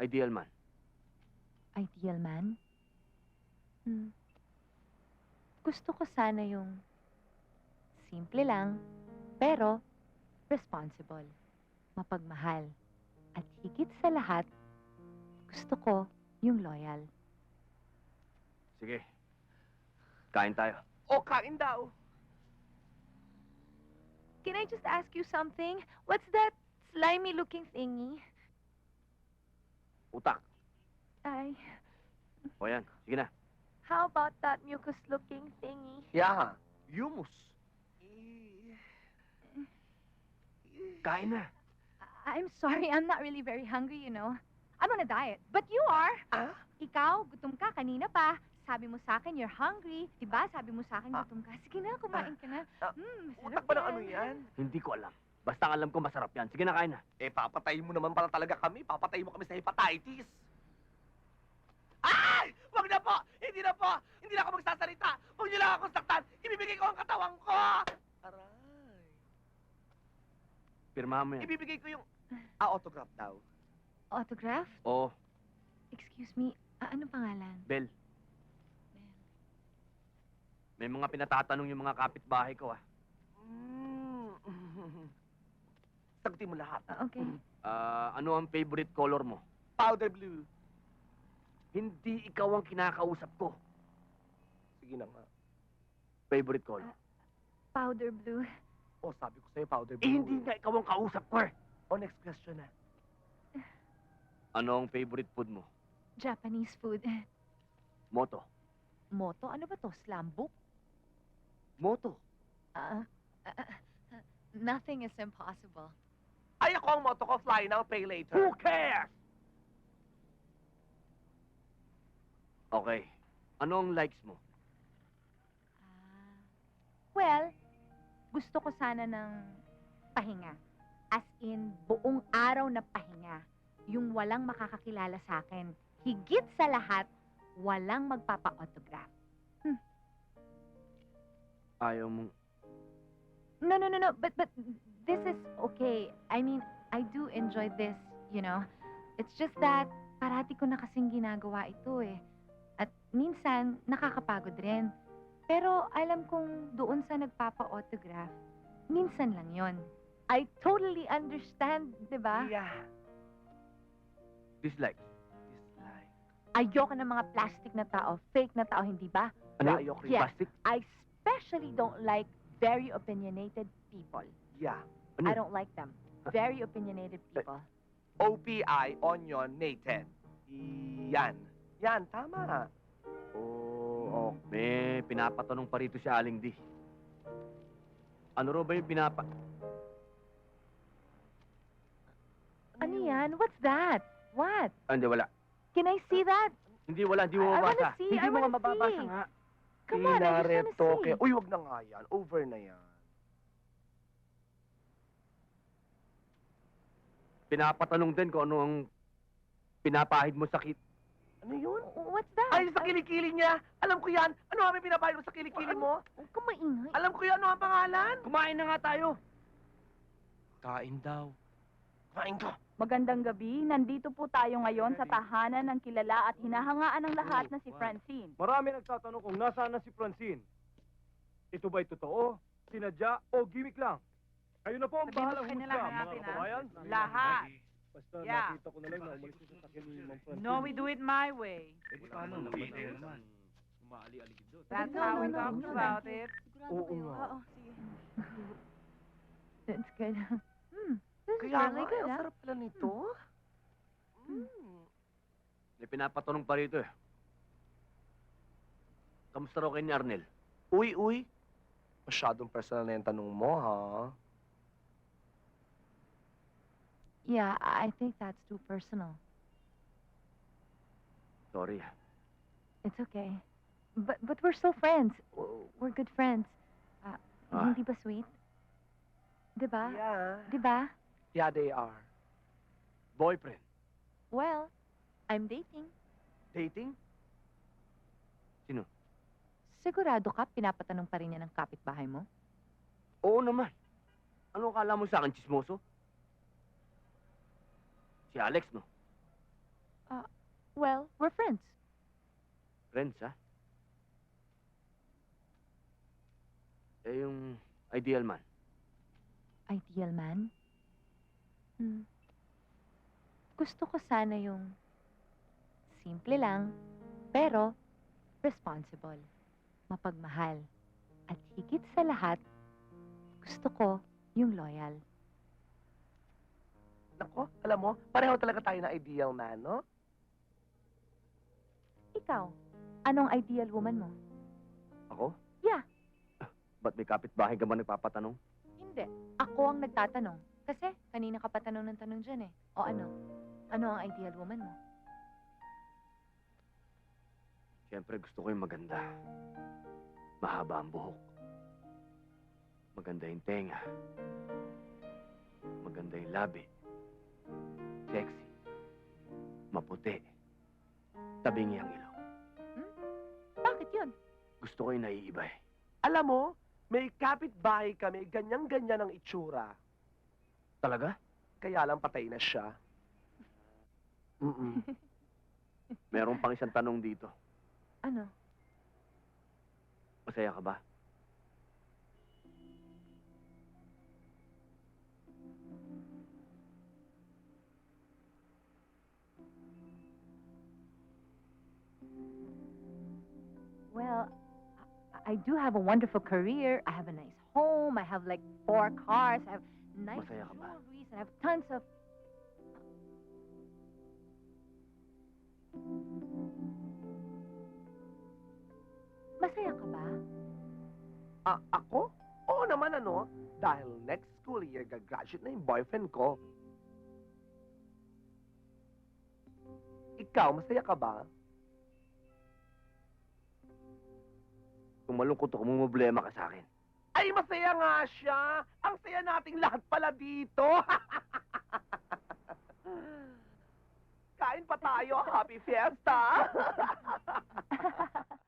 Ideal man. Ideal man? Hmm. Gusto ko sana yung simple lang, pero responsible, mapagmahal. At higit sa lahat, gusto ko yung loyal. Sige. Kain tayo. O, kain daw. Can I just ask you something? What's that slimy-looking thingy? Utak. Ay, O yan. Sige na. how about that mucus-looking thingy? Yeah. Humus. Kain na. I'm sorry, I'm not really very hungry, you know. I'm on a diet. But you are. Ah? Ikaw, gutom ka kanina pa. Sabi mo sa akin, you're hungry. Diba? Sabi mo sa akin, Ah. gutom ka. Sige na, kumain ka na. Ah, Mm, masarap Utak ba ng ano yan? Hindi ko alam. Basta ang alam ko masarap yan. Sige na, kain na. Eh, papatayin mo naman pala talaga kami. Papatayin mo kami sa hepatitis. Ay! Wag na po! Hindi na po! Hindi na ako magsasalita! Huwag niyo lang akong saktan! Ibibigay ko ang katawan ko! Aray! Pirmahan mo yan. Ibibigay ko yung... Ah, autograph daw. Autograph? Oo, Excuse me, ah, ano pangalan? Bel. May mga pinatatanong yung mga kapitbahay ko, ah. Mm. Sagutin mo lahat. Ah, okay. Ah, ano ang favorite color mo? Powder blue. Hindi ikaw ang kinakausap ko. Sige na nga. Favorite color. Powder blue. Oh, sabi ko sa'yo, powder Eh, blue. hindi nga ikaw ang kausap ko, eh. Oh, next question na. Ano ang favorite food mo? Japanese food. Moto. Moto? Ano ba to? Slambuk? Moto. Ah, ah, ah, ah, nothing is impossible. Ay, ako ang motto ko, fly now, pay later. Who cares? Okay. Ano ang likes mo? Ah. Well, gusto ko sana ng pahinga. As in, buong araw na pahinga. Yung walang makakakilala sa akin. Higit sa lahat, walang magpapa-autograph. Ayaw mong... No, no, no, no. But, but, this is okay. I mean, I do enjoy this, you know. It's just that, parati ko na kasing ginagawa ito eh. At minsan, nakakapagod rin. Pero alam kong doon sa nagpapa-autograph, minsan lang yon. I totally understand, di ba? Yeah. Dislike. Dislike. Ayoko ng mga plastic na tao, fake na tao, hindi ba? Ano? Ayoko Yeah. Plastic? I especially don't like very opinionated people. Yeah. Ano? I don't like them. Very opinionated people. OPI, onion, Nathan. Yan. Yan, tama. Oo. Oh, may pinapatanong pa rito si Aling D. Ano raw ba yung pinapa... Ano yan? What's that? What? Ah, hindi, wala. Can I see that? Hindi, wala. Hindi mo I- I wanna mababasa. see, Hindi I mo wanna nga mababasa see. nga. Come on, I just wanna Toke. see. Uy, wag na nga yan. Over na yan. Pinapatanong din kung ano ang pinapahid mo sa kit. Ano yun? What's that? Ay, sa kilikili niya. Alam ko yan. Ano ang pinapahid mo sa kilikili mo? Huwag ka maingay. Alam ko yan. Ano ang pangalan? Kumain na nga tayo. Kain daw. Kain ka. Magandang gabi. Nandito po tayo ngayon sa tahanan ng kilala at hinahangaan ng lahat na si Francine. Marami nagtatanong kung nasaan na si Francine. Ito ba'y totoo, sinadya o gimmick lang? Kayo na po ang Sabihin mo bahalang sa kanila, humusga, hanapin, mga ha? kababayan. Lahat. Basta Yeah. nakita ko na lang na umalis na sa sakyan ni Ma'am Francine. No, we do it my way. paano? That's No, how no, we no, talk no. about it. Oo nga. That's good. Hmm. Kaya really nga, good, ang ah. sarap pala nito. Mm. May pinapatanong pa rito eh. Kamusta raw kay ni Arnel? Uy, uy. Masyadong personal na yung tanong mo, ha? Yeah, I I think that's too personal. Sorry. ah. It's okay. But but we're still friends. W- We're good friends. Ah, Ah. Hindi ba sweet? Di ba? Yeah. Di ba? Yeah, they are. Boyfriend. Well, I'm dating. Dating? Sigurado ka, pinapatanong pa rin niya ng kapitbahay mo? Oo naman. Ano akala mo sa akin, chismoso? Si Alex, no? Well, we're friends. Friends, ha? Eh, yung ideal man. Ideal man? Hmm. Gusto ko sana yung simple lang, pero responsible, mapagmahal, at higit sa lahat, gusto ko yung loyal. Nako, alam mo, pareho talaga tayo na ideal man, no? Ikaw, anong ideal woman mo? Ako? Yeah. Ba't may kapitbahay ka ba nagpapatanong? Hindi. Ako ang nagtatanong. Kasi kanina ka pa tanong ng tanong dyan eh. O ano? Ano ang ideal woman mo? Siyempre, gusto ko yung maganda. Mahaba ang buhok. Maganda yung tenga. Maganda yung labi. Sexy. Maputi. Tabingi ang ilong. Bakit yun? Gusto ko yung naiiba eh. Alam mo, may kapitbahay kami, ganyan-ganyan ang itsura. Talaga? Kaya lang patay na siya. Mm-mm. Meron pang isang tanong dito. Ano? Masaya ka ba? Well, I, I do have a wonderful career. I have a nice home. I have like four cars. I have nice Masaya ka ba? jewelries. I have tons of... Masaya ka ba? Ah, ako? Oo naman ano, dahil next school year gagraduate na yung boyfriend ko. Ikaw, masaya ka ba? Kung malungkot ako, problema ka sa akin. Ay, masaya nga siya! Ang saya nating lahat pala dito! Kain pa tayo! Happy Fiesta!